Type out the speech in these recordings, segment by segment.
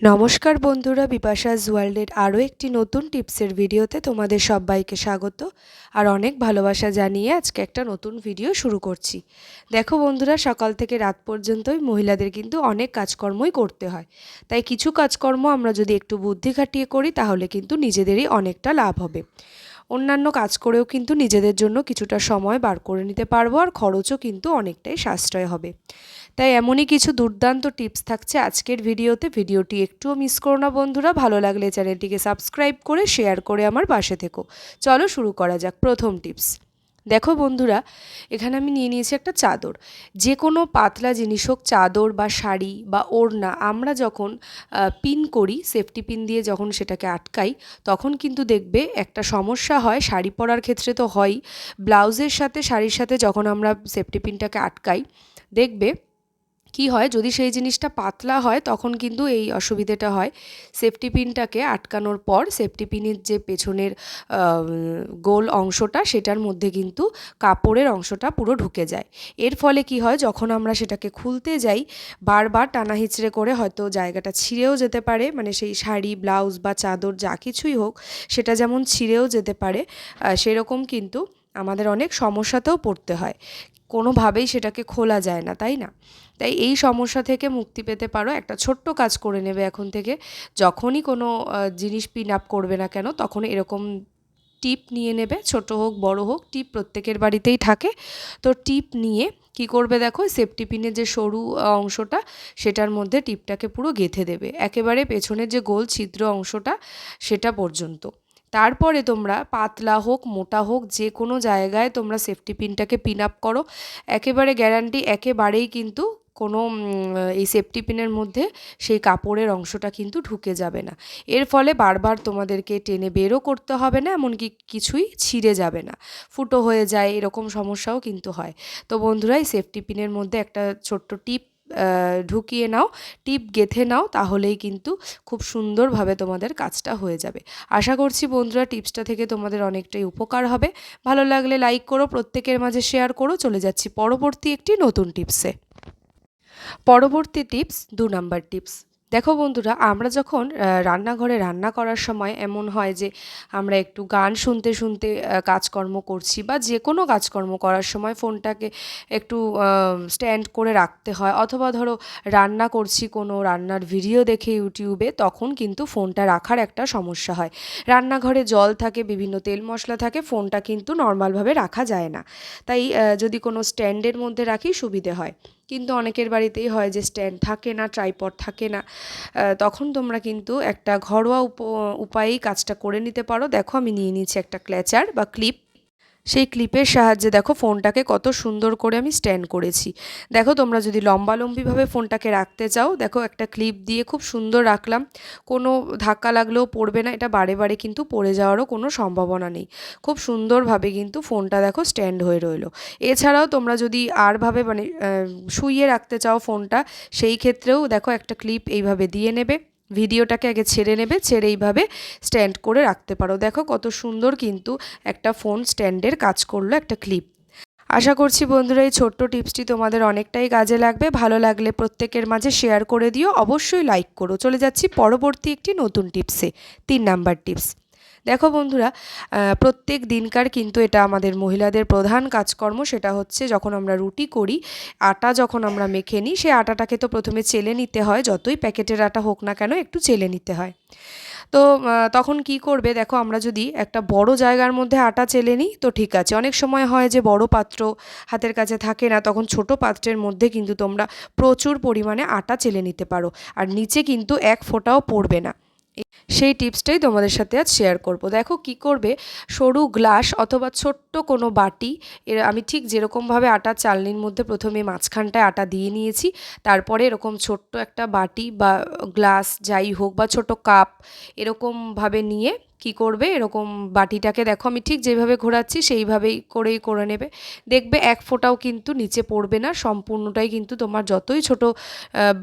নমস্কার বন্ধুরা বিপাশাস ওয়ার্ল্ডের আরও একটি নতুন টিপসের ভিডিওতে তোমাদের সবাইকে স্বাগত আর অনেক ভালোবাসা জানিয়ে আজকে একটা নতুন ভিডিও শুরু করছি। দেখো বন্ধুরা, সকাল থেকে রাত পর্যন্তই মহিলাদের কিন্তু অনেক কাজকর্মই করতে হয়। তাই কিছু কাজকর্ম আমরা যদি একটু বুদ্ধি খাটিয়ে করি, তাহলে কিন্তু নিজেদেরই অনেকটা লাভ হবে। অন্যান্য কাজ করেও কিন্তু নিজেদের জন্য কিছুটা সময় বার করে নিতে পারব আর খরচও কিন্তু অনেকটাই সাশ্রয় হবে। তাই এমনই কিছু দুর্দান্ত টিপস থাকছে আজকের ভিডিওতে। ভিডিওটি একটুও মিস করো না বন্ধুরা, ভালো লাগলে চ্যানেলটিকে সাবস্ক্রাইব করে, শেয়ার করে আমার পাশে থেকো। চলো শুরু করা যাক প্রথম টিপস। দেখো বন্ধুরা, এখানে আমি নিয়ে নিয়েছি একটা চাদর। যে কোনো পাতলা জিনিস হোক, চাদর বা শাড়ি বা ওড়না, আমরা যখন পিন করি সেফটি পিন দিয়ে যখন সেটাকে আটকাই, তখন কিন্তু দেখবে একটা সমস্যা হয়। শাড়ি পরার ক্ষেত্রে তো হয়ই। ব্লাউজের সাথে, শাড়ির সাথে যখন আমরা সেফটি পিনটাকে আটকাই, দেখবে কি হয়, যদি সেই জিনিসটা পাতলা হয়, তখন কিন্তু এই অসুবিধেটা হয়। সেফটি পিনটাকে আটকানোর পর সেফটি পিনের যে পেছনের গোল অংশটা, সেটার মধ্যে কিন্তু কাপড়ের অংশটা পুরো ঢুকে যায়। এর ফলে কি হয়, যখন আমরা সেটাকে খুলতে যাই, বারবার টানা হিচড়ে করে হয়তো জায়গাটা ছিঁড়েও যেতে পারে মানে সেই শাড়ি, ব্লাউজ বা চাদর যা কিছুই হোক, সেটা যেমন ছিঁড়েও যেতে পারে সেরকম কিন্তু আমাদের অনেক সমস্যাতেও পড়তে হয়। কোনোভাবেই সেটাকে খোলা যায় না, তাই না? তাই এই সমস্যা থেকে মুক্তি পেতে পারো, একটা ছোট্ট কাজ করে নেবে এখন থেকে। যখনই কোনো জিনিস পিন আপ করবে না কেন, তখন এরকম টিপ নিয়ে নেবে, ছোট হোক, বড় হোক টিপ প্রত্যেকের বাড়িতেই থাকে। তো টিপ নিয়ে কি করবে দেখো সেফটি পিনের যে সরু অংশটা, সেটার মধ্যে টিপটাকে পুরো গেঁথে দেবে। একেবারে পেছনের যে গোল ছিদ্র অংশটা, সেটা পর্যন্ত। তারপরে তোমরা পাতলা হোক, মোটা হোক, যে কোনো জায়গায় তোমরা সেফটি পিনটাকে পিন আপ করো। একেবারে গ্যারান্টি একেবারেই কিন্তু কোনো এই সেফটি পিনের মধ্যে সেই কাপড়ের অংশটা কিন্তু ঢুকে যাবে না। এর ফলে বারবার তোমাদেরকে টেনে বেরও করতে হবে না, এমনকি কিছুই ছিঁড়ে যাবে না। ফুটো হয়ে যায়, এরকম সমস্যাও কিন্তু হয়। তো বন্ধুরা, এই সেফটি পিনের মধ্যে একটা ছোট্ট টিপ ঢুকিয়ে নাও, টিপ গেথে নাও, তাহলেই কিন্তু খুব সুন্দরভাবে তোমাদের কাজটা হয়ে যাবে। আশা করছি বন্ধুরা টিপসটা থেকে তোমাদের অনেকটাই উপকার হবে। ভালো লাগলে লাইক করো, প্রত্যেকের মাঝে শেয়ার করো। চলে যাচ্ছি পরবর্তী একটি নতুন টিপসে। পরবর্তী টিপস, দু নাম্বার টিপস। দেখো বন্ধুরা, আমরা যখন রান্নাঘরে রান্না করার সময় এমন হয় যে আমরা একটু গান শুনতে শুনতে কাজকর্ম করছি বা যে কোনো কাজকর্ম করার সময় ফোনটাকে একটু স্ট্যান্ড করে রাখতে হয় অথবা ধরো রান্না করছি কোনো রান্নার ভিডিও দেখে ইউটিউবে তখন কিন্তু ফোনটা রাখার একটা সমস্যা হয়। রান্নাঘরে জল থাকে, বিভিন্ন তেল মশলা থাকে, ফোনটা কিন্তু নর্মালভাবে রাখা যায় না। তাই যদি কোনো স্ট্যান্ডের মধ্যে রাখি সুবিধে হয়। কিন্তু অনেকের বাড়িতেই হয় যে স্ট্যান্ড থাকে না ট্রাইপড থাকে না। তখন তোমরা কিন্তু একটা ঘরোয়া উপায়েই কাজটা করে নিতে পারো। দেখো আমি নিয়ে নিয়েছি একটা ক্ল্যাচার বা ক্লিপ সেই ক্লিপের সাহায্যে দেখো ফোনটাকে কত সুন্দর করে আমি স্ট্যান্ড করেছি। দেখো তোমরা যদি লম্বালম্বিভাবে ফোনটাকে রাখতে চাও, দেখো একটা ক্লিপ দিয়ে খুব সুন্দর রাখলাম। কোনো ধাক্কা লাগলেও পড়বে না, এটা বারে বারে কিন্তু পড়ে যাওয়ারও কোনো সম্ভাবনা নেই। খুব সুন্দরভাবে কিন্তু ফোনটা দেখো স্ট্যান্ড হয়ে রইল। এছাড়াও তোমরা যদি আরভাবে মানে শুইয়ে রাখতে চাও ফোনটা, সেই ক্ষেত্রেও দেখো একটা ক্লিপ এইভাবে দিয়ে নেবে। ভিডিওটাকে আগে ছেড়ে নেবে, ছেড়ে এইভাবে স্ট্যান্ড করে রাখতে পারো। দেখো কত সুন্দর কিন্তু একটা ফোন স্ট্যান্ডের কাজ করল একটা ক্লিপ আশা করছি বন্ধুরা এই ছোট্ট টিপসটি তোমাদের অনেকটাই কাজে লাগবে। ভালো লাগলে প্রত্যেকের মাঝে শেয়ার করে দিও। অবশ্যই লাইক করো। চলে যাচ্ছি পরবর্তী একটি নতুন টিপসে তিন নাম্বার টিপস দেখো বন্ধুরা প্রত্যেক দিনকার কিন্তু এটা আমাদের মহিলাদের প্রধান কাজকর্ম, সেটা হচ্ছে যখন আমরা রুটি করি, আটা যখন আমরা মেখে নিই, সে আটাটাকে তো প্রথমে চেলে নিতে হয়, যতই প্যাকেটের আটা হোক না কেন একটু চেলে নিতে হয়। তো তখন কি করবে, দেখো আমরা যদি একটা বড় জায়গার মধ্যে আটা চেলে নিই, তো ঠিক আছে। অনেক সময় হয় যে বড় পাত্র হাতের কাছে থাকে না, তখন ছোট পাত্রের মধ্যে কিন্তু তোমরা প্রচুর পরিমাণে আটা চেলে নিতে পারো। আর নিচে কিন্তু এক ফোঁটাও পড়বে না। সেই টিপসটাই তোমাদের সাথে আজ শেয়ার করব। দেখো কি করবে? সরু গ্লাস অথবা ছোট্ট কোনো বাটি, এর আমি ঠিক যেরকমভাবে আটা চালনির মধ্যে প্রথমে মাঝখানটায় আটা দিয়ে নিয়েছি, তারপরে এরকম ছোট্ট একটা বাটি বা গ্লাস যাই হোক বা ছোট কাপ এরকমভাবে নিয়ে কি করবে? এরকম বাটিটাকে দেখো, আমি ঠিক যেভাবে ঘোরাচ্ছি, সেইভাবেই করেই করে নেবে। দেখবে এক ফোঁটাও কিন্তু নিচে পড়বে না, সম্পূর্ণটাই কিন্তু তোমার যতই ছোট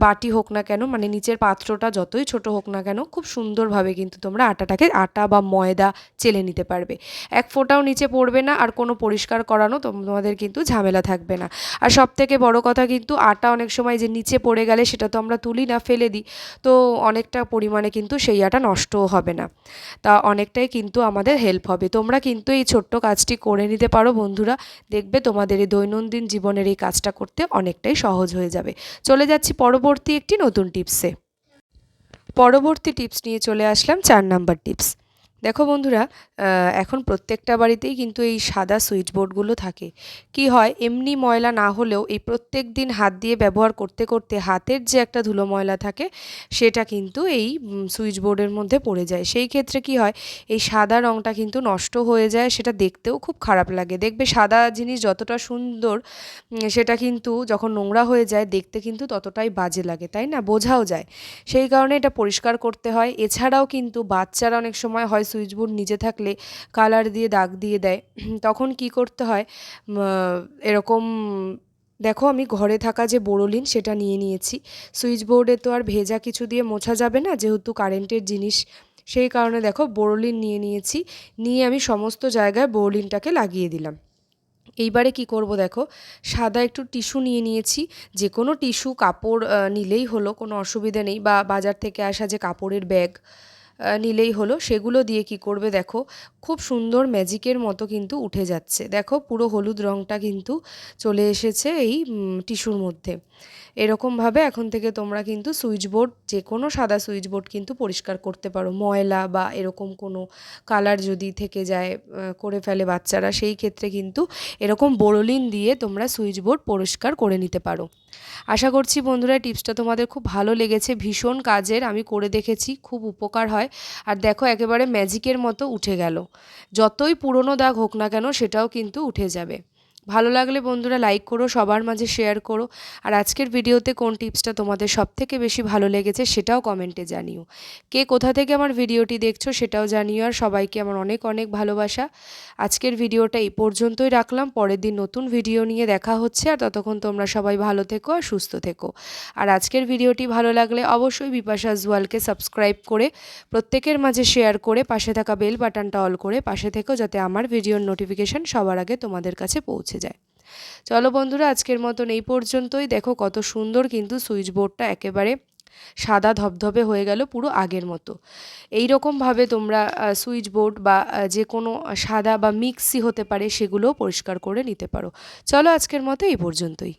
বাটি হোক না কেন মানে নিচের পাত্রটা যতই ছোট হোক না কেন, খুব সুন্দরভাবে কিন্তু তোমরা আটাটাকে আটা বা ময়দা চেলে নিতে পারবে। এক ফোঁটাও নিচে পড়বে না, আর কোনো পরিষ্কার করানো তোমাদের কিন্তু ঝামেলা থাকবে না। আর সব থেকে বড় কথা কিন্তু আটা অনেক সময় যে নিচে পড়ে গেলে সেটা তো আমরা তুলি না, ফেলে দিই। তো অনেকটা পরিমাণে কিন্তু সেই আটা নষ্টও হবে না। তা অনেকটাই কিন্তু আমাদের হেল্প হবে। তোমরা কিন্তু এই ছোট্ট কাজটি করে নিতে পারো বন্ধুরা। দেখবে তোমাদের এই দৈনন্দিন জীবনের এই কাজটা করতে অনেকটাই সহজ হয়ে যাবে। চলে যাচ্ছি পরবর্তী একটি নতুন টিপসে পরবর্তী টিপস নিয়ে চলে আসলাম চার নাম্বার টিপস দেখো বন্ধুরা এখন প্রত্যেকটা বাড়িতেই কিন্তু এই সাদা সুইচ বোর্ডগুলো থাকে। কি হয়, এমনি ময়লা না হলেও এই প্রত্যেক দিন হাত দিয়ে ব্যবহার করতে করতে হাতের যে একটা ধুলো ময়লা থাকে, সেটা কিন্তু এই সুইচ বোর্ডের মধ্যে পড়ে যায়। সেই ক্ষেত্রে কি হয়, এই সাদা রঙটা কিন্তু নষ্ট হয়ে যায়, সেটা দেখতেও খুব খারাপ লাগে। দেখবে সাদা জিনিস যতটা সুন্দর সেটা কিন্তু যখন নোংরা হয়ে যায়, দেখতে কিন্তু ততটাই বাজে লাগে, তাই না? বোঝাও যায়। সেই কারণে এটা পরিষ্কার করতে হয়। এছাড়াও কিন্তু বাচ্চারা অনেক সময় হয় সুইচ বোর্ড নিজে থাকলে কালার দিয়ে, দাগ দিয়ে দেয়, তখন কি করতে হয়? এরকম, দেখো আমি ঘরে থাকা যে বোরোলিন সেটা নিয়ে নিয়েছি। সুইচ বোর্ডে তো আর ভেজা কিছু দিয়ে মোছা যাবে না, যেহেতু কারেন্টের জিনিস। সেই কারণে দেখো বোরোলিন নিয়ে নিয়েছি, নিয়ে আমি সমস্ত জায়গায় বোরোলিনটাকে লাগিয়ে দিলাম। এইবারে কি করব দেখো, সাদা একটু টিস্যু নিয়ে নিয়েছি, যে কোনো টিস্যু কাপড় নিলেই হলো, কোনো অসুবিধা নেই, বা বাজার থেকে আসা যে কাপড়ের ব্যাগ নিলেই হলো। সেগুলো দিয়ে কি করবে দেখো, খুব সুন্দর ম্যাজিকের মতো কিন্তু উঠে যাচ্ছে। দেখো, পুরো হলুদ রঙটা কিন্তু চলে এসেছে এই টিস্যুর মধ্যে। এরকমভাবে এখন থেকে তোমরা কিন্তু সুইচ বোর্ড যে কোনো সাদা সুইচ বোর্ড কিন্তু পরিষ্কার করতে পারো। ময়লা বা এরকম কোনো কালার যদি থেকে যায় করে ফেলে বাচ্চারা, সেই ক্ষেত্রে কিন্তু এরকম বোরোলিন দিয়ে তোমরা সুইচ বোর্ড পরিষ্কার করে নিতে পারো। আশা করছি বন্ধুরা টিপসটা তোমাদের খুব ভালো লেগেছে। ভীষণ কাজের, আমি করে দেখেছি, খুব উপকার হয়। আর দেখো, একেবারে ম্যাজিকের মতো উঠে গেল। যতই পুরনো দাগ হোক না কেন, সেটাও কিন্তু উঠে যাবে। ভালো লাগলে বন্ধুরা লাইক করো, সবার মাঝে শেয়ার করো। আর আজকের ভিডিওতে কোন টিপসটা তোমাদের সব থেকে বেশি ভালো লেগেছে সেটাও কমেন্টে জানিও। কে কোথা থেকে আমার ভিডিওটি দেখছ সেটাও জানিও। আর সবাইকে আমার অনেক অনেক ভালোবাসা। আজকের ভিডিওটা এই পর্যন্তই রাখলাম। পরের দিন নতুন ভিডিও নিয়ে দেখা হচ্ছে। আর ততক্ষণ তোমরা সবাই ভালো থেকো আর সুস্থ থেকো। আর আজকের ভিডিওটি ভালো লাগলে অবশ্যই বিপাশা জুয়ালকে সাবস্ক্রাইব করে, প্রত্যেকের মাঝে শেয়ার করে, পাশে থাকা বেল বাটনটা অল করে পাশে থেকো, যাতে আমার ভিডিওর নোটিফিকেশান সবার আগে তোমাদের কাছে পৌঁছে পৌঁছে যায়। চলো বন্ধুরা, আজকের মতন এই পর্যন্তই। দেখো কত সুন্দর কিন্তু সুইচ বোর্ডটা একেবারে সাদা ধবধবে হয়ে গেল পুরো আগের মতো। এই রকমভাবে তোমরা সুইচ বোর্ড বা যে কোনো সাদা বা মিক্সি হতে পারে সেগুলোও পরিষ্কার করে নিতে পারো। চলো আজকের মতো এই পর্যন্তই।